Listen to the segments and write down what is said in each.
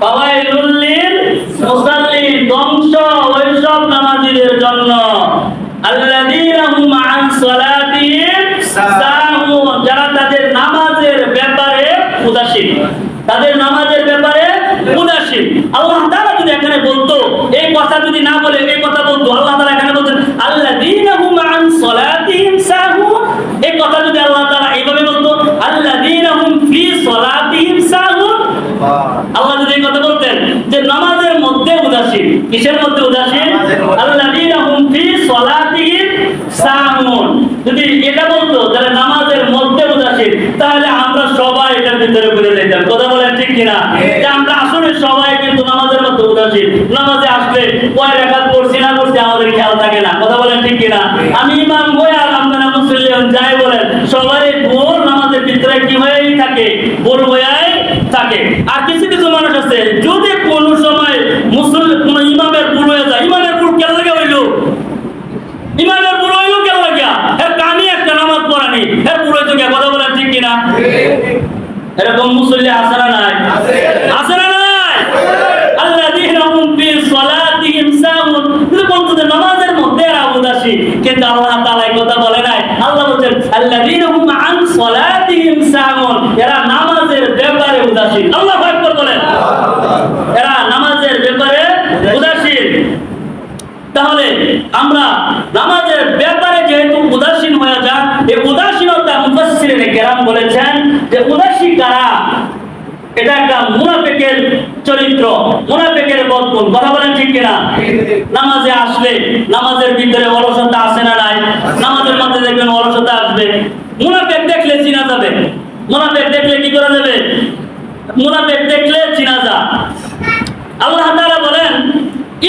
ফাওয়াইলুল মুসাল্লিন ধ্বংস ওইসব নামাজীদের জন্য। আল্লাযীনা হুম আন সালাতিহিম সাহুন যারা তাদের নামাজের ব্যাপারে উদাসীন। তাদের নামাজের ব্যাপারে উদাসীন। আল্লাহ তাআলা যদি এখানে বলতো, এই কথা যদি না বলে, এই কথা বলতো, আল্লাহ তাআলা এখানে বলতেন, আল্লাযীনা হুম আন সালাতিহিম সাহুন এই কথা যদি আল্লাহ তাআলা এইভাবে বলতো, আল্লাযীনা হুম ফি সালাতিহিম সাহুন আল্লাহ যদি এই কথা বলতেন যে নামাজের মধ্যে উদাসীন কিসের মধ্যে উদাসীন? নামাজের আল্লাযীনা হুম ফি সালাতিহিম সাহুন যদি এটা বলতো তাহলে নামাজের মধ্যে উদাসীন তাহলে আমরা সবাই এটার ভিতরে ঘুরে যেতাম। কথা বলেন ঠিক কিনা? যে আমরা আসলে সবাই কিন্তু নামাজের মধ্যে উদাসীন। নামাজে আসলে কয় রাকাত পড়ছি না পড়ছি আমাদের খেয়াল থাকে না। কথা বলেন ঠিক কিনা? আমি ইমাম হয়ে আর আপনারা মুসলিম যাই বলেন সবারই ভোর নামাজের ভিতরে কি হয়েই থাকে? ভোর হয়েই থাকে। আর কিছু কিছু মানুষ আছে যদি কোনো সময় মুসলিম কোন ইমামের ভুল হয়ে যায় ইমামের ভুল কেন লাগে হইল ইমামের ভুল হইল কেন লাগিয়া এর কামি একটা নামাজ পড়ানি এর ভুল হইতো গিয়া কথা বলেন ঠিক কিনা এরকম মুসল্লি আছে না নাই? আছে। না নাই? ফি সালাতিহিম সাহুন কিন্তু নামাজের মধ্যে এরা উদাসী কিন্তু আল্লাহ তাআলা এই কথা বলে নাই। আল্লাহ বলেন আন সালাতিহিম সাহুন এরা নামাজের ব্যাপারে উদাসীন। আল্লাহু আকবার বলেন। এরা নামাজের ব্যাপারে উদাসীন। তাহলে আমরা নামাজের ব্যাপারে যেহেতু উদাসীন হয়ে যান এই উদাসীনতা মুফাসসিরিনে কেরাম বলেছেন যে উদাসী কারা, এটা একটা মুনাফিকের চরিত্র, মুনাফিকের বদগুণ কথা বলেন ঠিক কিনা? নামাজে আসলে, নামাজের ভিতরে অলসতা আসে না নাই? নামাজের মধ্যে দেখবেন অলসতা আসবে। মুনাফিক দেখলে চিনা যাবে। মুনাফিক দেখলে কি করা যাবে? মুনাফিক দেখলে চিনা যা। আল্লাহ তাআলা বলেন,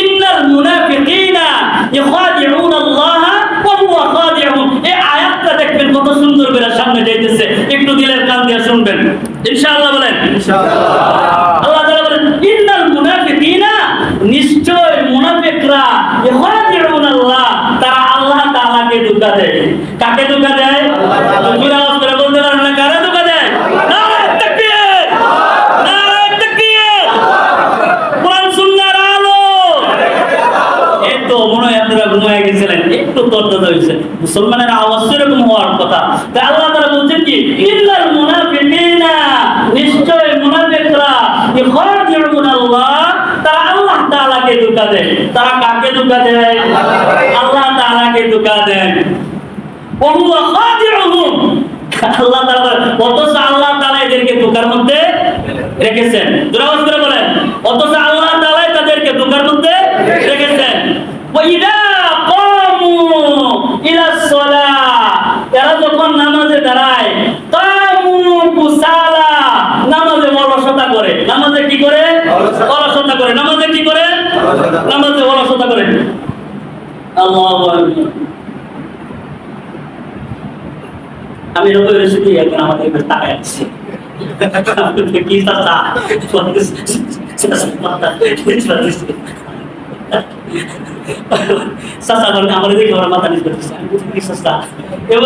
ইন্নাল মুনাফিকিনা ইখাদিউন আল্লাহ ওয়া হুয়া খাদিউন এই আয়াতটা দেখবেন কত সুন্দর করে সামনে যাইতেছে একটু দিলের কান দিয়ে শুনবেন একটু মুসলমানের আওয়াজ এরকম হওয়ার কথা আল্লাহ তাআলা বলছেন কি ইল্লাল মুনাফিকিনা নিশ্চয় মুনাফিকরা ইখাদিউন আল্লাহ তারা আল্লাহ তাআলাকে ধোঁকা তারা কাকে দেয়? আল্লাহ তালাকে আল্লাহ তালা এদেরকে মধ্যে রেখেছেন। দুরাবাস আমি এখানে তাকায় আছে। আমার আমার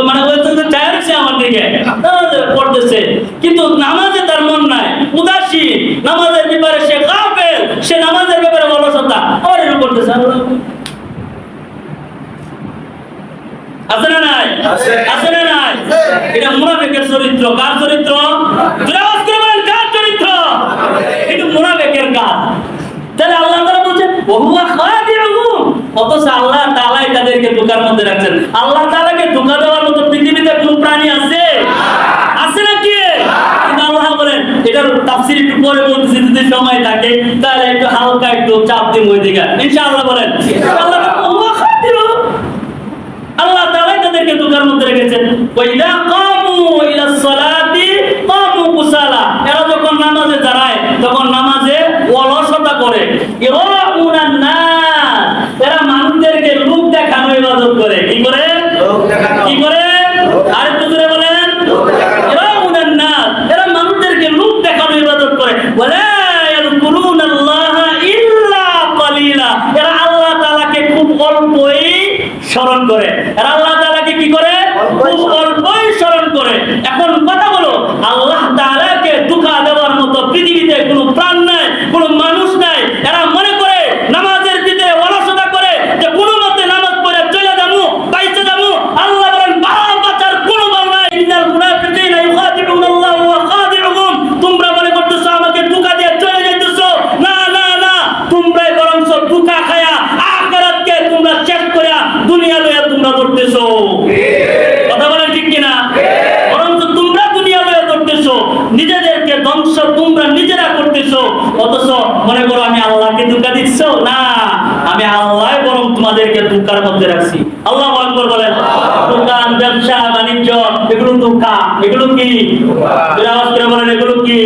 মানে আমার কিন্তু নামাজে তার মন নাই। উদাসী নামাজের ব্যাপারে সে সে নামাজের ব্যাপারে অলসতা। আবার এরকম করতেছে আমি বললাম, আছে না নাই আছে। না নাই? এটা মুনাফিকের চরিত্র। কার চরিত্র? করে বলেন কার চরিত্র? এটা মুনাফিকের কাজ। তাহলে আল্লাহ তাআলা বলছেন ওহুয়া খাদিউহুম অথচ আল্লাহ তাআলাই তাদেরকে ধোঁকার মধ্যে রাখছেন। আল্লাহ তাআলাকে ধোঁকা দেওয়ার মতো পৃথিবীতে কোন প্রাণী আছে? আছে নাকি? আল্লাহ বলেন এটার তাফসীর একটু পরে বলতেছি যদি সময় থাকে তাহলে একটু হালকা একটু চাপ দিন ওই দিকে ইনশাআল্লাহ বলেন আল্লাহ ওহুয়া খাদিউহুম আল্লাহ তাআলাই তাদেরকে দোকার মধ্যে রেখেছেন ওয়াইদা কামু ইলা সালাতি কামু কুসালা। এরা যখন নামাজে দাঁড়ায় তখন নামাজে অলসতা করে। নাস। এরা মানুষদেরকে লোক দেখানো ইবাদত করে। কি করে? কি করে? আর একটু জোরে বলেন। লোক নাস। এরা মানুষদেরকে লোক দেখানো ইবাদত করে। ওয়ালা ইয়াযকুরুনাল্লাহা ইল্লা কালিলা। এরা আল্লাহ তাআলাকে খুব অল্পই স্মরণ করে। আল্লাহ অল্পই খুব স্মরণ। অল্পই স্মরণ করে এখন কথা বলো আল্লাহ তাআলাকে ধোঁকা দেওয়ার মতো পৃথিবীতে কোনো প্রাণ নাই কোনো আমাদেরকে দুঃখার মধ্যে রাখছি। আল্লাহ আকবর বলেন দোকান ব্যবসা বাণিজ্য এগুলো দুঃখা এগুলো কি? বলেন এগুলো কি?